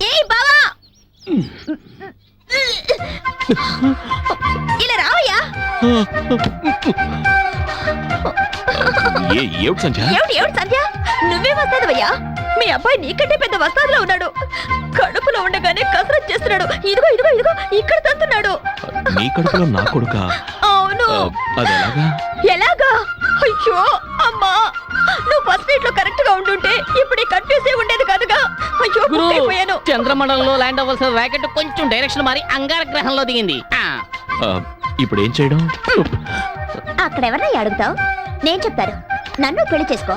ఏయ్ బావా! ఇలా రావయ్యా. ఏ ఏమిటి సంధ్య? ఏమిటి ఏమిటి సంధ్య? నువ్వే వస్తాదవయ్యా? మీ అబ్బాయి నీకంటే పెద్ద వస్తాదులో ఉన్నాడు. కడుపులో ఉండగానే కసరత్ చేస్తున్నాడు. ఇదిగో ఇదిగో ఇదిగో ఇక్కడ తంతున్నాడు. నీ కడుపులో నా కొడుక? అవును. అది ఎలాగా? ఎలాగా? అయ్యో అమ్మా. నువ్వు ఫస్ట్ నైట్లో కరెక్ట్గా ఉండుంటే ఇప్పుడు కన్ఫ్యూజ్ ఉండేది కాదుగా. అయ్యో అయిపోయాను చంద్రమండలంలో ల్యాండ్ అవ్వాల్సిన రాకెట్ కొంచెం డైరెక్షన్ మారి అంగార గ్రహంలో దిగింది. ఇప్పుడు ఏం చేయడం? అక్కడ ఎవరినై అడుగుతావు? నేను చెప్తాను. నన్ను పెళ్ళి చేసుకో.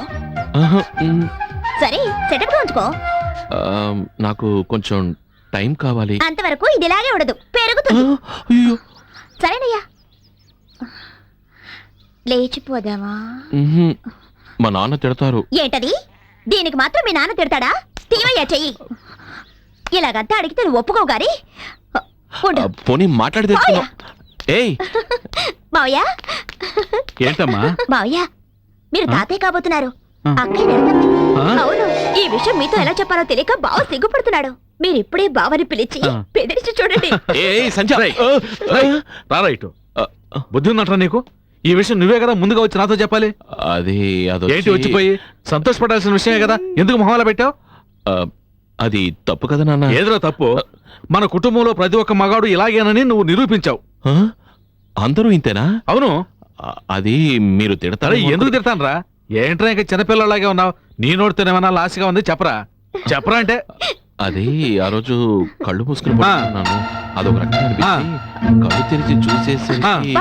సరే సెటప్గా ఉంచుకో. నాకు కొంచెం టైం కావాలి. అంతవరకు ఇది ఇలాగే ఉండదు. పెరుగుతుంది. అయ్యో. సరేనయ్యా. లేచిపోదామా. మా నాన్న తిడతారు. ఏంటది? దీనికి మాత్రం మీ నాన్న తిడతాడా? తీవయ్యా చెయ్యి. ఇలాగంతా అడిగితే నువ్వు ఒప్పుకోవు గారి పోనీ మాట్లాడి తెచ్చుకున్నాం ఏయ్. మావయ్య. ఏంటమ్మా? మావయ్య మీరు తాతయ్య కాబోతున్నారు? అవును ఈ విషయం మీతో ఎలా చెప్పాలో తెలియక బావ సిగ్గుపడుతున్నాడు. మీరు ఇప్పుడే బావని పిలిచి. బెదిరించి చూడండి. బుద్ధి ఉందంటారా నీకు? ఈ విషయం నువ్వే కదా ముందుగా వచ్చి నాతో చెప్పాలి? అది అది ఏంటి వచ్చిపోయి? సంతోషపడాల్సిన విషయమే కదా. ఎందుకు మొహాల పెట్టావు? అది తప్పు కదా నాన్న. ఏదిరా తప్పు? మన కుటుంబంలో ప్రతి ఒక్క మగాడు ఇలాగేనని నువ్వు నిరూపించావు. ఆ? అందరూ ఇంతేనా? అవును. అది మీరు తిడతారు ఎందుకు తిడతానరా? ఏంట్రా ఇంకా చిన్నపిల్లలాగే ఉన్నావు? నీ నోటితోనేమన్నా లాసిగా ఉంది? చెప్పరా. చెప్పరా అంటే? అది ఆ రోజు కళ్ళు మూసుకుని అదొక రకంగా కళ్ళు తెరిచి చూసేసరికి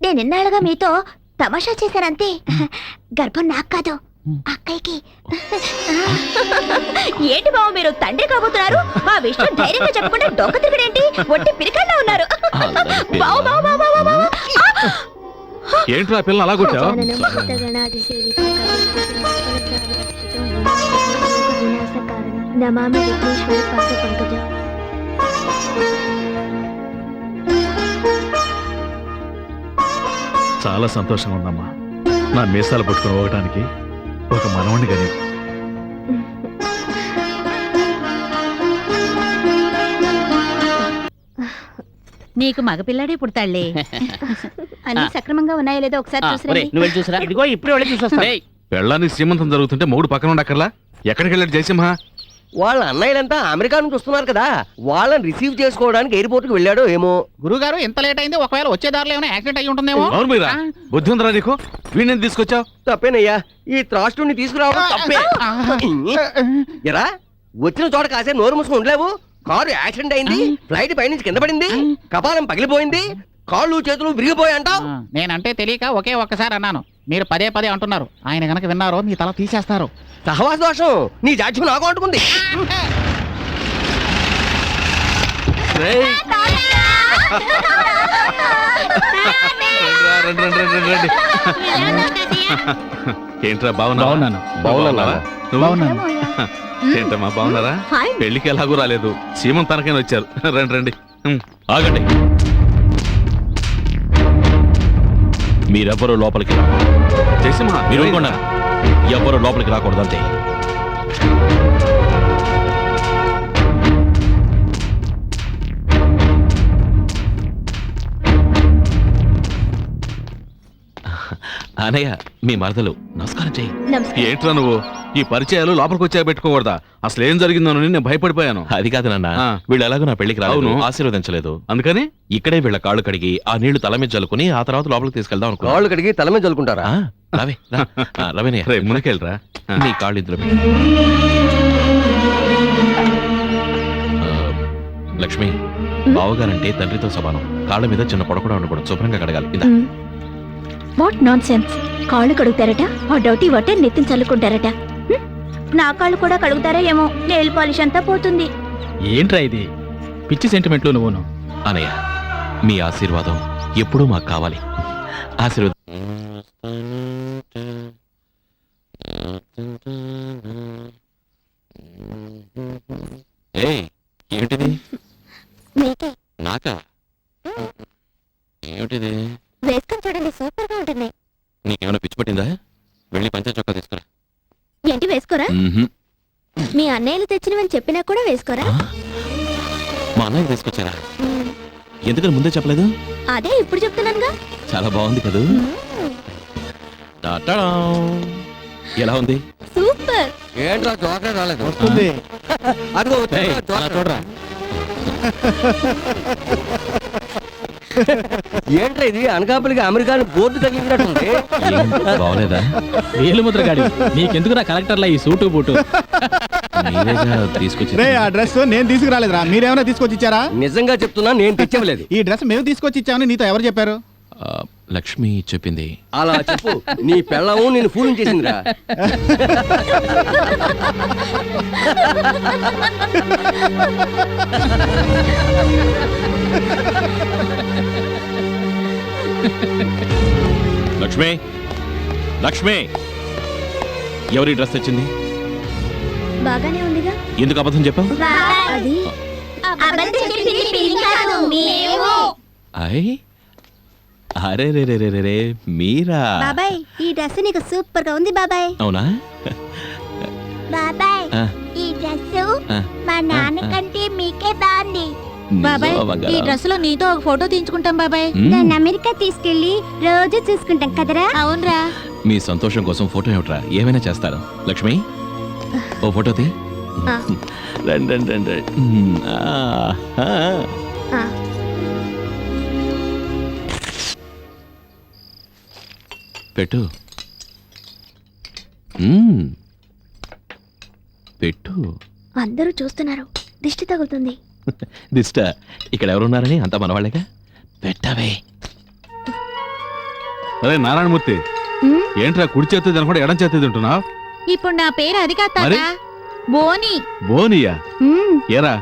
బావ బావ నేను ఇన్నాళ్ళుగా మీతో తమాషా చేశానంతే గర్భం నాకు కాదు అక్కయ్యకి ఏంటి బావ మీరు తండ్రి కాబోతున్నారు ఆ విషయం ధైర్యంగా చెప్పకుండా డొక్క తిరగడేంటి ఒట్టి పిరికల్లా ఉన్నారు అల్లరి పిల్ల. బావ బావ బావ బావ బావ ఏంట్రా ఆ పిల్లని అలా కొట్టావు నమామి విఘ్నేశ్వర పాద పంకజ చాలా సంతోషంగా ఉందమ్మా. నా మీసాలు పట్టుకుని పోవటానికి ఒక మనవణ్ణి కానీ. నీకు మగపిల్లాడే పుడతాళ్ళే. అన్ని సక్రమంగా ఉన్నాయో లేదో ఒకసారి నువ్వు చూసిరా ఇదిగో ఇప్పుడే వెళ్ళి చూసొస్తా. రేయ్, పెళ్ళానికి శ్రీమంతం జరుగుతుంటే మూడు పక్కన ఉండక్కర్లా? ఎక్కడికి వెళ్ళాడు జయసింహ? వాళ్ళ అన్నయ్యలంతా అమెరికా నుంచి వస్తున్నారు కదా. వాళ్ళని రిసీవ్ చేసుకోవడానికి ఎయిర్పోర్ట్కి వెళ్ళాడో ఏమో. గురుగారు ఎంత లేట్ అయింది. ఒకవేళ వచ్చే దారిలో ఏమైనా యాక్సిడెంట్ అయి ఉంటుందేమో? అవును ఆ. బుద్ధి ఉందిరా నీకు? వీడిని తీసుకొచ్చావు? తప్పేనయ్యా ఈ త్రాస్టుని తీసుకురావడం తప్పే. ఎరా వచ్చిన చోట కాసే నోరు మూసుకుని ఉండలేవు? కారు యాక్సిడెంట్ అయింది ఫ్లైట్ పైనుంచి కింద పడింది కపాలం పగిలిపోయింది కాళ్ళు చేతులు విరిగిపోయి అంటావు ఆ, నేనంటే తెలియక ఒకే ఒక్కసారి అన్నాను. మీరు పదే పదే అంటున్నారు. ఆయన గనక విన్నారో మీ తల తీసేస్తారు. సహవాస దోషం! నీ జాడ్యం నాకు అంటుకుంది. ఏంట్రా బాగున్నా బాగున్నాను. ఏంటమ్మా బాగున్నారా? పెళ్ళికి ఎలాగూ రాలేదు. సీమంతానికైనా వచ్చారు. రండి రండి. ఆగండి. మీరెవ్వరూ లోపలికి రా. జయసింహ మీరు. ఎవ్వరూ లోపలికి రాకూడదు అంతే. అనయ్య మీ మరదలు. నమస్కారం చెయ్యి. నమస్కారం. ఏంట్రా నువ్వు? ఈ పరిచయాలు లోపలికి వచ్చా పెట్టుకోకూడదా? అసలు ఏం జరిగిందో నేను భయపడిపోయాను. అది కాదు నాన్న. ఆ. వీళ్ళు ఎలాగో నా పెళ్ళికి రాలేదు అవును. ఆశీర్వదించలేదు. అందుకని? ఇక్కడే వీళ్ళ కాళ్ళు కడిగి ఆ నీళ్ళు తల మీద జల్లుకుని ఆ తర్వాత లోపలికి తీసుకెళ్దాం అనుకున్నా. కాళ్ళు కడిగి తల మీద చల్లుకుంటారా? ఆ, రావే రా. ఆ, రవినయ్య రే ముందుకెళ్ళరా నీ కాళ్ళు ఇందులో పెట్టు. ఆ, లక్ష్మి బావగారంటే తండ్రితో సమానం. కాళ్ళ మీద చిన్న పొడ కూడా ఉండకూడదు. శుభ్రంగా కడగాలి. ఇందా. వాట్ నాన్ సెన్స్ కాళ్ళు కడుగుతారట ఆ డౌటీ వాటర్ నెత్తిన చల్లుకుంటారట? నా కాళ్ళు కూడా కడుగుతారా ఏమో. నెయిల్ పాలిష్ అంతా పోతుంది. ఏంట్రా ఇది? పిచ్చి సెంటిమెంట్లు నువ్వును. అనయ్య మీ ఆశీర్వాదం ఎప్పుడూ మాకు కావాలి. ఆశీర్వాదం. ఏయ్ ఏమిటిది నాకా ఏమిటిది వేసుకొని చూడండి సూపర్గా ఉంటుంది నీకేమైనా పిచ్చి పట్టిందా వెళ్ళి పంచ చొక్కా తీసుకురా ఏంటి వేసుకోరా మ్మ్హ్మ్. మీ అన్నయ్యలు తెచ్చినవని చెప్పినా కూడా వేసుకోరా ఆ? మా అన్నయ్య తీసుకొచ్చారా. ఎందుకని ముందే చెప్పలేదు? అదే ఇప్పుడు చెప్తున్నానుగా. చాలా బాగుంది కదా? టాటా. ఎలా ఉంది? సూపర్. ఏంట్రా చోకలే రాలేదు? వస్తుంది. అదిగో. చూడరా. ఏంట్రా ఇది? అనకాపల్లికి అమెరికాని బోర్డు తగిలినట్టుంది బాగోలేదా? వేలు ముద్ర గాడి నీకెందుకురా కలెక్టర్లా ఈ సూటు బూటు? రే ఆ డ్రెస్ నేను తీసుకురాలేదురా. మీరేమైనా తీసుకొచ్చి ఇచ్చారా నిజంగా చెప్తున్నా నేను తెచ్చవలేదు ఈ డ్రెస్ మేము తీసుకొచ్చి ఇచ్చామని నీతో ఎవరు చెప్పారు? లక్ష్మి చెప్పింది. అలా చెప్పు. నీ పెళ్ళము నేను ఫూలింగ్ చేసిందిరా. లక్ష్మి లక్ష్మి ఎవరి డ్రెస్ తెచ్చింది? బాగానే ఉందిగా. ఎందుకు అబద్ధం చెప్పావు? అది అయ్ అరే రే రే రే రే రే మీరా? బాబాయ్ ఈ డ్రెస్ నీకు సూపర్గా ఉంది బాబాయ్. అవునా? బాబాయ్ ఆ, ఈ డ్రెస్ ఆ, మా నాన్నకంటే మీకే బాగుంది. బాబాయ్ నిజమా ఈ? డ్రెస్లో నీతో ఒక ఫోటో తీయించుకుంటాం బాబాయ్. మ్మ్. అమెరికా తీసుకెళ్ళి రోజు చూసుకుంటాం కదరా. అవునరా. మీ సంతోషం కోసం ఫోటో ఏమిట్రా? ఏమైనా చేస్తారు? లక్ష్మి? ఓ ఫోటో తీ. రండి రండి రండి. పెట్టు. పెట్టు. అందరూ చూస్తున్నారు. దిష్టి తగులుతుంది. దిష్ట. ఇక్కడ ఎవరున్నారని అంతా మనవాళ్ళేగా? పెట్టవే. అరే నారాయణమూర్తి. ఏంట్రా కుడి చేతి తినకుండా ఎడం చేతి తింటున్నావు? ఇప్పుడు నా పేరు అది కాదు తాత. మరి? బోని బోనియా. ఏరా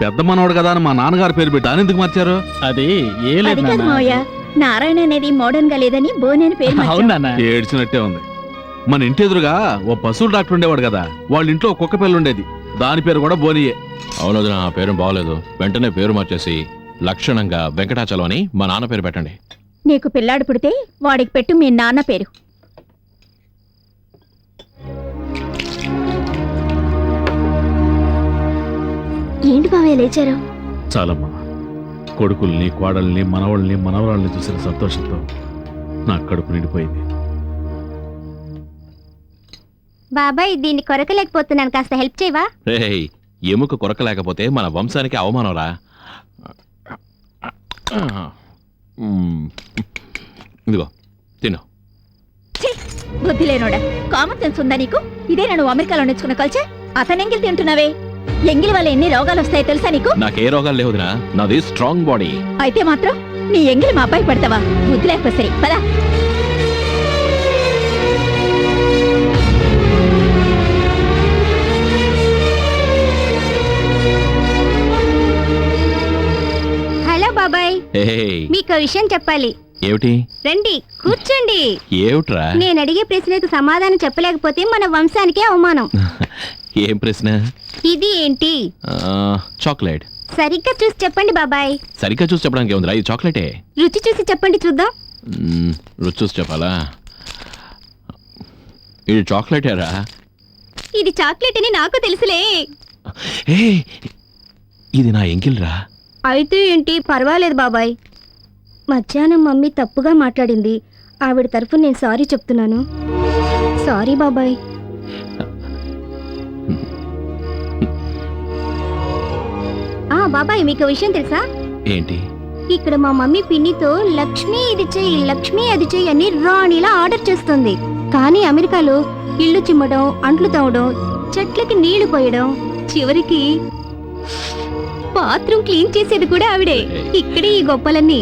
పెద్ద మనోడు కదా అని మా నాన్నగారు పేరు పెట్టి దాని ఎందుకు మార్చారు అది ఏ లేదు అది కాదు నాన్న. మావయ్య నారాయణ అనేది మోడర్న్గా లేదని బోనేని పేరు మార్చాం. అవును నాన్న ఏడ్చినట్టే ఉంది మన ఇంటి ఎదురుగా ఓ పశువుల డాక్టర్ ఉండేవాడు కదా వాళ్ళ ఇంట్లో ఒక కుక్క పిల్ల ఉండేది దాని పేరు కూడా బోనియే అవును వదినా, ఆ పేరు బాగోలేదు వెంటనే పేరు మార్చేసి లక్షణంగా వెంకటాచలం అని మా నాన్న పేరు పెట్టండి నీకు పిల్లాడు పుడితే వాడికి పెట్టు మీ నాన్న పేరు లేచారు? చాలమ్మా. కొడుకుల్ని కోడల్ని మనవళ్ళని మనవరాళ్ళని చూసిన సంతోషంతో నా కడుపు నిండిపోయింది. బాబాయ్ దీన్ని కొరకలేకపోతున్నాను. కాస్త హెల్ప్ చేయవా? రేయ్ ఎముక కొరక లేకపోతే మన వంశానికి అవమానంరా మ్మ్. ఇదిగో తిను. బుద్ధి లేనోడా. కామన్ సెన్స్ ఉందా నీకు? ఇదే నువ్వు అమెరికాలో నేర్చుకున్న కల్చర్ అతను ఎంగిల్ తింటున్నావే? ఎంగిల్ వల్ల ఎన్ని రోగాలు వస్తాయో తెలుసా నీకు? నాకే రోగాలు లేవుదినా నాది స్ట్రాంగ్ బాడీ అయితే మాత్రం నీ ఎంగిలి మా అబ్బాయి పడతావా? బుద్ధి లేకపోతే సరే పదా. హలో బాబాయ్. హే మీకు విషయం చెప్పాలి. ఏమిటి? రండి కూర్చోండి. ఏమిట్రా? నేను అడిగే ప్రశ్నకు సమాధానం చెప్పలేకపోతే మన వంశానికే అవమానం. ఏం ప్రశ్న? ఇది ఏంటి? చాక్లెట్. సరిగ్గా చూసి చెప్పండి బాబాయ్. సరిగ్గా చూసి చెప్పడానికి ఏముందిరా? ఇది చాక్లెటే. రుచి చూసి చెప్పండి చూద్దాం. మ్మ్, రుచి చూసి చెప్పాలా? ఇది చాక్లెటేరా? ఇది చాక్లెట్ అని నాకు తెలుసులే. ఏ ఇది నా ఎంకిల్రా అయితే ఏంటి? పర్వాలేదు బాబాయ్. మధ్యాహ్నం మమ్మీ తప్పుగా మాట్లాడింది. ఆవిడ తరఫు నేను సారీ చెప్తున్నాను. సారీ బాబాయ్. ఆ బాబాయ్ మీకు విషయం తెలుసా? ఏంటి? ఇక్కడ మా మమ్మీ పిన్నితో లక్ష్మి ఇది చెయ్యి లక్ష్మి అది చెయ్యి అని రాణిలా ఆర్డర్ చేస్తుంది. కానీ అమెరికాలో ఇల్లు చిమ్మడం అంట్లు తవ్వడం చెట్లకి నీళ్ళు పోయడం చివరికి బాత్రూమ్ క్లీన్ చేసేది కూడా ఆవిడే. ఇక్కడే ఈ గొప్పలన్నీ.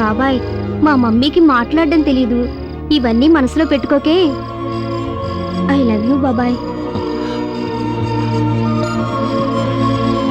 బాబాయ్ మా మమ్మీకి మాట్లాడడం తెలీదు. ఇవన్నీ మనసులో పెట్టుకోకే. ఐ లవ్ యూ బాబాయ్.